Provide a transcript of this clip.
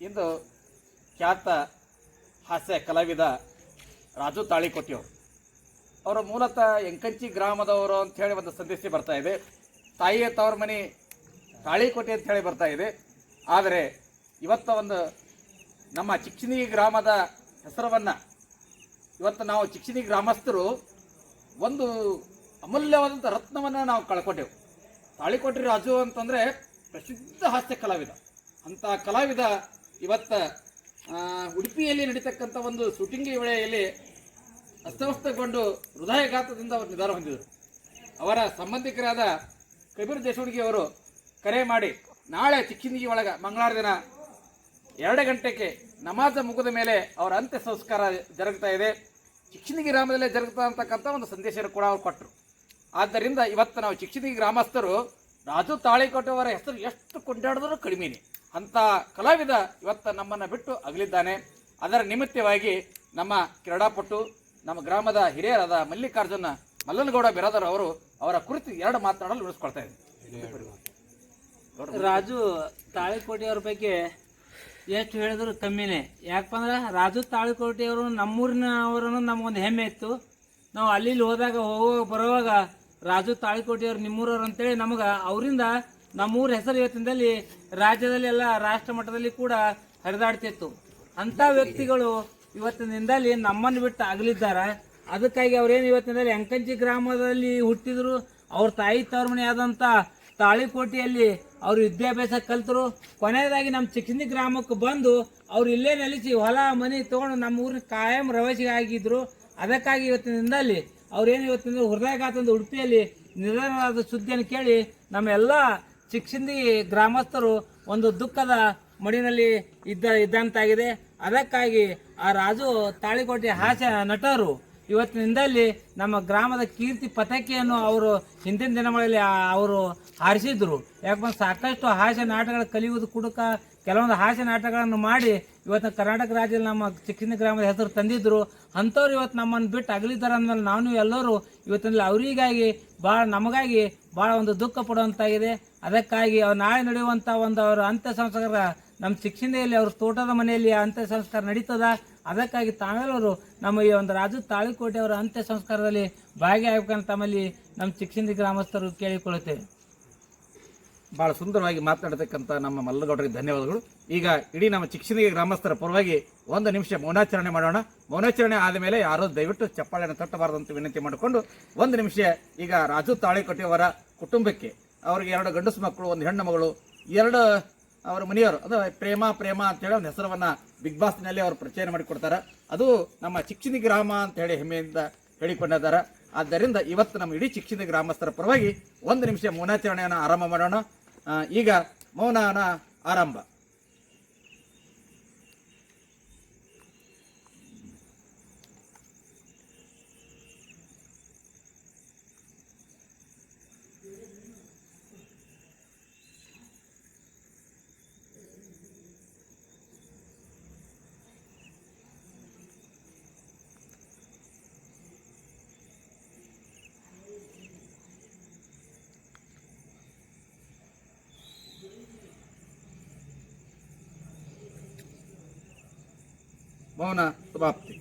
ಇಂದು ಖ್ಯಾತ ಹಾಸ್ಯ ಕಲಾವಿದ ರಾಜು ತಾಳಿಕೊಟ್ಟಿಯವರು. ಅವರು ಮೂಲತಃ ಎಂಕಂಚಿ ಗ್ರಾಮದವರು ಅಂತ ಹೇಳಿ ಒಂದು ಸಂದೇಶ ಬರ್ತಾ ಇದೆ. ತಾಯಿಯ ತವರ ಮನೆ ತಾಳಿಕೋಟೆ ಅಂತ ಹೇಳಿ ಬರ್ತಾ ಇದೆ. ಆದರೆ ಇವತ್ತು ಒಂದು ನಮ್ಮ ಚಿಕ್ಷಿನಿ ಗ್ರಾಮದ ಹೆಸರವನ್ನು ಇವತ್ತು ನಾವು ಚಿಕ್ಷಿನಿ ಗ್ರಾಮಸ್ಥರು ಒಂದು ಅಮೂಲ್ಯವಾದಂಥ ರತ್ನವನ್ನು ನಾವು ಕಳ್ಕೊಂಡೆವು. ತಾಳಿಕೋಟೆ ರಾಜು ಅಂತಂದರೆ ಪ್ರಸಿದ್ಧ ಹಾಸ್ಯ ಕಲಾವಿದ. ಅಂಥ ಕಲಾವಿದ ಇವತ್ತು ಉಡುಪಿಯಲ್ಲಿ ನಡೀತಕ್ಕಂಥ ಒಂದು ಶೂಟಿಂಗ್ ವೇಳೆಯಲ್ಲಿ ಅಸ್ತವ್ಯಸ್ತಗೊಂಡು ಹೃದಯಘಾತದಿಂದ ಅವರು ನಿಧಾನ ಹೊಂದಿದರು. ಅವರ ಸಂಬಂಧಿಕರಾದ ಕಬೀರ್ ದೇಶೋಡಿಗೆ ಅವರು ಕರೆ ಮಾಡಿ, ನಾಳೆ ಚಿಕ್ಕಿಂದಿಗೆ ಒಳಗೆ ಮಂಗಳವಾರ ದಿನ ಎರಡು ಗಂಟೆಗೆ ನಮಾಜ ಮುಗಿದ ಮೇಲೆ ಅವರ ಅಂತ್ಯ ಸಂಸ್ಕಾರ ಜರುಗ್ತಾ ಇದೆ. ಚಿಕ್ಕಿಂದಿಗೆ ಗ್ರಾಮದಲ್ಲೇ ಜರುಗ್ತಾ ಅಂತಕ್ಕಂಥ ಒಂದು ಸಂದೇಶ ಕೂಡ ಅವರು ಕೊಟ್ಟರು. ಆದ್ದರಿಂದ ಇವತ್ತು ನಾವು ಚಿಕ್ಕಿಂದಿಗೆ ಗ್ರಾಮಸ್ಥರು ರಾಜು ತಾಳಿಕೋಟೆ ಅವರ ಹೆಸರು ಎಷ್ಟು ಕೊಂಡಾಡಿದ್ರೂ ಕಡಿಮೆನೆ. ಅಂತ ಕಲಾವಿದ ಇವತ್ತು ನಮ್ಮನ್ನು ಬಿಟ್ಟು ಅಗಲಿದ್ದಾನೆ. ಅದರ ನಿಮಿತ್ತವಾಗಿ ನಮ್ಮ ಕ್ರೀಡಾಪಟು, ನಮ್ಮ ಗ್ರಾಮದ ಹಿರಿಯರಾದ ಮಲ್ಲಿಕಾರ್ಜುನ ಮಲ್ಲನಗೌಡ ಬಿರಾದರ್ ಅವರು ಅವರ ಕುರಿತು ಎರಡು ಮಾತನಾಡಲು ಉಳಿಸ್ಕೊಳ್ತಾ ಇದ್ದೀನಿ. ರಾಜು ತಾಳಿಕೋಟೆಯವ್ರ ಬಗ್ಗೆ ಎಷ್ಟು ಹೇಳಿದ್ರು ಕಮ್ಮಿನೇ ಯಾಕಂದ್ರೆ ರಾಜು ತಾಳಿಕೋಟೆಯವರು ನಮ್ಮೂರಿನವರನ್ನು ನಮಗೊಂದು ಹೆಮ್ಮೆ ಇತ್ತು. ನಾವು ಅಲ್ಲಿ ಹೋದಾಗ, ಹೋಗುವಾಗ, ಬರುವಾಗ ರಾಜು ತಾಳಿಕೋಟೆಯವ್ರು ನಿಮ್ಮೂರವ್ರು ಅಂತೇಳಿ ನಮಗೆ ಅವರಿಂದ ನಮ್ಮೂರ ಹೆಸರು ಇವತ್ತಿನಲ್ಲಿ ರಾಜ್ಯದಲ್ಲಿ ಎಲ್ಲ ರಾಷ್ಟ್ರ ಮಟ್ಟದಲ್ಲಿ ಕೂಡ ಹರಿದಾಡ್ತಿತ್ತು. ಅಂಥ ವ್ಯಕ್ತಿಗಳು ಇವತ್ತಿನಿಂದಲ್ಲಿ ನಮ್ಮನ್ನು ಬಿಟ್ಟು ಅಗಲಿದ್ದಾರೆ. ಅದಕ್ಕಾಗಿ ಅವ್ರೇನು ಇವತ್ತಿನಲ್ಲಿ ಅಂಕಂಚಿ ಗ್ರಾಮದಲ್ಲಿ ಹುಟ್ಟಿದ್ರು, ಅವ್ರ ತಾಯಿ ತವ್ರ ಮನೆ ಆದಂಥ ತಾಳಿಕೋಟೆಯಲ್ಲಿ ಅವರು ವಿದ್ಯಾಭ್ಯಾಸ ಕಲ್ತರು. ಕೊನೆಯದಾಗಿ ನಮ್ಮ ಚಿಕ್ಕಂದಿ ಗ್ರಾಮಕ್ಕೆ ಬಂದು ಅವ್ರು ಇಲ್ಲೇ ನೆಲೆಸಿ ಹೊಲ, ಮನೆ ತೊಗೊಂಡು ನಮ್ಮ ಊರಿನ ಕಾಯಂ ರವಾಸಿ ಆಗಿದ್ರು. ಅದಕ್ಕಾಗಿ ಇವತ್ತಿನಿಂದಲ್ಲಿ ಅವ್ರೇನು ಇವತ್ತಿನ ಹೃದಯಘಾತದಿಂದ ಉಡುಪಿಯಲ್ಲಿ ನಿಧನರಾದ ಸುದ್ದಿಯನ್ನು ಕೇಳಿ ನಮ್ಮೆಲ್ಲ ಚಿಕ್ಕಸಿಂದಿ ಗ್ರಾಮಸ್ಥರು ಒಂದು ದುಃಖದ ಮಡಿನಲ್ಲಿ ಇದ್ದ ಇದ್ದಂತಾಗಿದೆ. ಅದಕ್ಕಾಗಿ ಆ ರಾಜು ತಾಳಿಕೋಟೆ ಹಾಸ್ಯ ನಟರು ಇವತ್ತಿನಿಂದಲ್ಲಿ ನಮ್ಮ ಗ್ರಾಮದ ಕೀರ್ತಿ ಪತಾಕೆಯನ್ನು ಅವರು ಹಿಂದಿನ ದಿನಗಳಲ್ಲಿ ಅವರು ಹಾರಿಸಿದ್ರು. ಯಾಕಂದ್ರೆ ಸಾಕಷ್ಟು ಹಾಸ್ಯ ನಾಟಕಗಳು, ಕಲಿಯುವುದು ಕುಡುಕ ಕೆಲವೊಂದು ಹಾಸ್ಯ ನಾಟಕಗಳನ್ನು ಮಾಡಿ ಇವತ್ತು ಕರ್ನಾಟಕ ರಾಜ್ಯದಲ್ಲಿ ನಮ್ಮ ಚಿಕ್ಕಿನ ಗ್ರಾಮದ ಹೆಸರು ತಂದಿದ್ರು, ಅಂಥವ್ರು ಇವತ್ತು ನಮ್ಮನ್ನು ಬಿಟ್ಟು ಅಗಲಿದ್ದಾರೆ ಅಂದಮೇಲೆ ನಾವು ಎಲ್ಲರೂ ಇವತ್ತಿನಲ್ಲಿ ಅವರಿಗಾಗಿ ಭಾಳ ನಮಗಾಗಿ ಭಾಳ ಒಂದು ದುಃಖ ಪಡುವಂತಾಗಿದೆ. ಅದಕ್ಕಾಗಿ ಅವ್ರು ನಾಳೆ ನಡೆಯುವಂಥ ಒಂದು ಅವರ ಅಂತ್ಯ ಸಂಸ್ಕಾರ ನಮ್ಮ ಶಿಕ್ಷಣದಲ್ಲಿ ಅವ್ರ ತೋಟದ ಮನೆಯಲ್ಲಿ ಅಂತ್ಯ ಸಂಸ್ಕಾರ ನಡೀತದ? ಅದಕ್ಕಾಗಿ ತಾವೆಲ್ಲರೂ ನಮ್ಮ ಈ ಒಂದು ರಾಜು ತಾಳಿಕೋಟೆ ಅವರ ಅಂತ್ಯ ಸಂಸ್ಕಾರದಲ್ಲಿ ಭಾಗಿಯಾಗಬೇಕಂತ ತಮ್ಮಲ್ಲಿ ನಮ್ಮ ಶಿಕ್ಷಣ ಗ್ರಾಮಸ್ಥರು ಕೇಳಿಕೊಳ್ಳುತ್ತೇವೆ. ಬಹಳ ಸುಂದರವಾಗಿ ಮಾತನಾಡತಕ್ಕಂಥ ನಮ್ಮ ಮಲ್ಲಗೌಡರಿಗೆ ಧನ್ಯವಾದಗಳು. ಈಗ ಇಡೀ ನಮ್ಮ ಶಿಕ್ಷಣಿಗೆ ಗ್ರಾಮಸ್ಥರ ಪರವಾಗಿ ಒಂದು ನಿಮಿಷ ಮೌನಾಚರಣೆ ಮಾಡೋಣ. ಮೌನಾಚರಣೆ ಆದ ಮೇಲೆ ಯಾರೋ ದಯವಿಟ್ಟು ಚಪ್ಪಾಳೆಯನ್ನು ತಟ್ಟಬಾರದು ಅಂತ ವಿನಂತಿ ಮಾಡಿಕೊಂಡು ಒಂದು ನಿಮಿಷ ಈಗ ರಾಜು ತಾಳಿಕೊಟ್ಟಿಯವರ ಕುಟುಂಬಕ್ಕೆ ಅವರಿಗೆ ಎರಡು ಗಂಡಸು ಮಕ್ಕಳು, ಒಂದು ಹೆಣ್ಣು ಮಗಳು, ಎರಡು ಅವರ ಮನೆಯವರು, ಅದು ಪ್ರೇಮ ಪ್ರೇಮ ಅಂತ ಹೇಳಿ ಒಂದು ಹೆಸರನ್ನ ಬಿಗ್ ಬಾಸ್ನಲ್ಲಿ ಅವರು ಪ್ರಚಾರ ಮಾಡಿಕೊಡ್ತಾರೆ. ಅದು ನಮ್ಮ ಚಿಕ್ಸಿನಿ ಗ್ರಾಮ ಅಂತ ಹೇಳಿ ಹೆಮ್ಮೆಯಿಂದ ಹೇಳಿಕೊಂಡಿದ್ದಾರೆ. ಆದ್ದರಿಂದ ಇವತ್ತು ನಮ್ಮ ಇಡೀ ಶಿಕ್ಷಣ ಗ್ರಾಮಸ್ಥರ ಪರವಾಗಿ ಒಂದು ನಿಮಿಷ ಮೌನಾಚರಣೆಯನ್ನು ಆರಂಭ ಮಾಡೋಣ. ಈಗ ಮೌನನ ಆರಂಭ. ಮೌನ ಸಮಾಪ್ತಿ